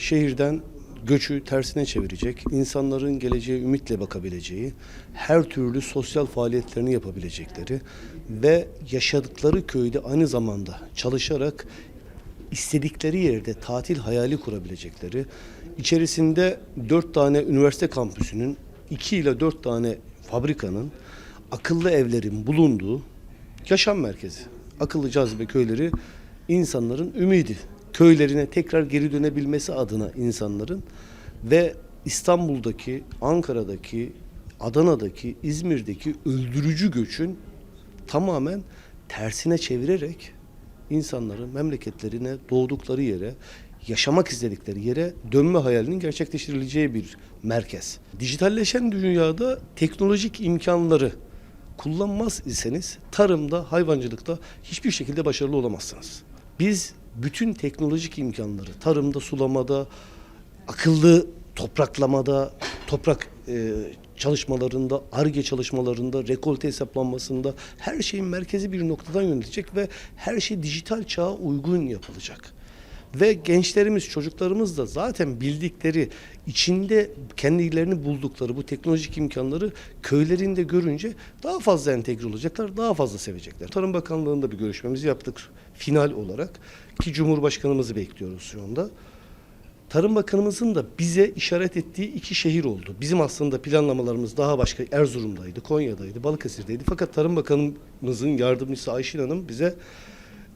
şehirden göçü tersine çevirecek, insanların geleceğe ümitle bakabileceği, her türlü sosyal faaliyetlerini yapabilecekleri ve yaşadıkları köyde aynı zamanda çalışarak istedikleri yerde tatil hayali kurabilecekleri, içerisinde dört tane üniversite kampüsünün, iki ile dört tane fabrikanın, akıllı evlerin bulunduğu yaşam merkezi. Akıllı cazibe köyleri insanların ümidi. Köylerine tekrar geri dönebilmesi adına insanların ve İstanbul'daki, Ankara'daki, Adana'daki, İzmir'deki öldürücü göçün tamamen tersine çevirerek insanların memleketlerine doğdukları yere, yaşamak istedikleri yere dönme hayalinin gerçekleştirileceği bir merkez. Dijitalleşen dünyada teknolojik imkanları kullanmaz iseniz tarımda, hayvancılıkta hiçbir şekilde başarılı olamazsınız. Biz bütün teknolojik imkanları tarımda, sulamada, akıllı topraklamada, toprak e, çalışmalarında, ARGE çalışmalarında, rekolte hesaplanmasında her şeyin merkezi bir noktadan yönetilecek ve her şey dijital çağa uygun yapılacak. Ve gençlerimiz, çocuklarımız da zaten bildikleri, içinde kendilerini buldukları bu teknolojik imkanları köylerinde görünce daha fazla entegre olacaklar, daha fazla sevecekler. Tarım Bakanlığı'nda bir görüşmemizi yaptık final olarak ki Cumhurbaşkanımızı bekliyoruz şu anda. Tarım Bakanımızın da bize işaret ettiği iki şehir oldu. Bizim aslında planlamalarımız daha başka Erzurum'daydı, Konya'daydı, Balıkesir'deydi. Fakat Tarım Bakanımızın yardımcısı Ayşin Hanım bize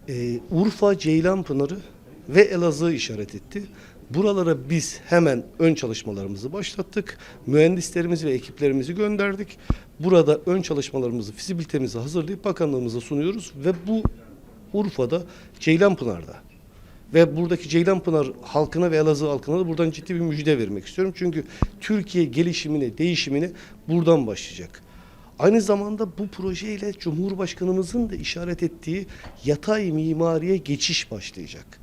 e, Urfa, Ceylanpınarı ve Elazığ'ı işaret etti. Buralara biz hemen ön çalışmalarımızı başlattık. Mühendislerimizi ve ekiplerimizi gönderdik. Burada ön çalışmalarımızı, fizibilitemizi hazırlayıp bakanlığımıza sunuyoruz ve bu Urfa'da, Ceylanpınar'da ve buradaki Ceylanpınar halkına ve Elazığ halkına da buradan ciddi bir müjde vermek istiyorum. Çünkü Türkiye gelişimine, değişimine buradan başlayacak. Aynı zamanda bu projeyle Cumhurbaşkanımızın da işaret ettiği yatay mimariye geçiş başlayacak.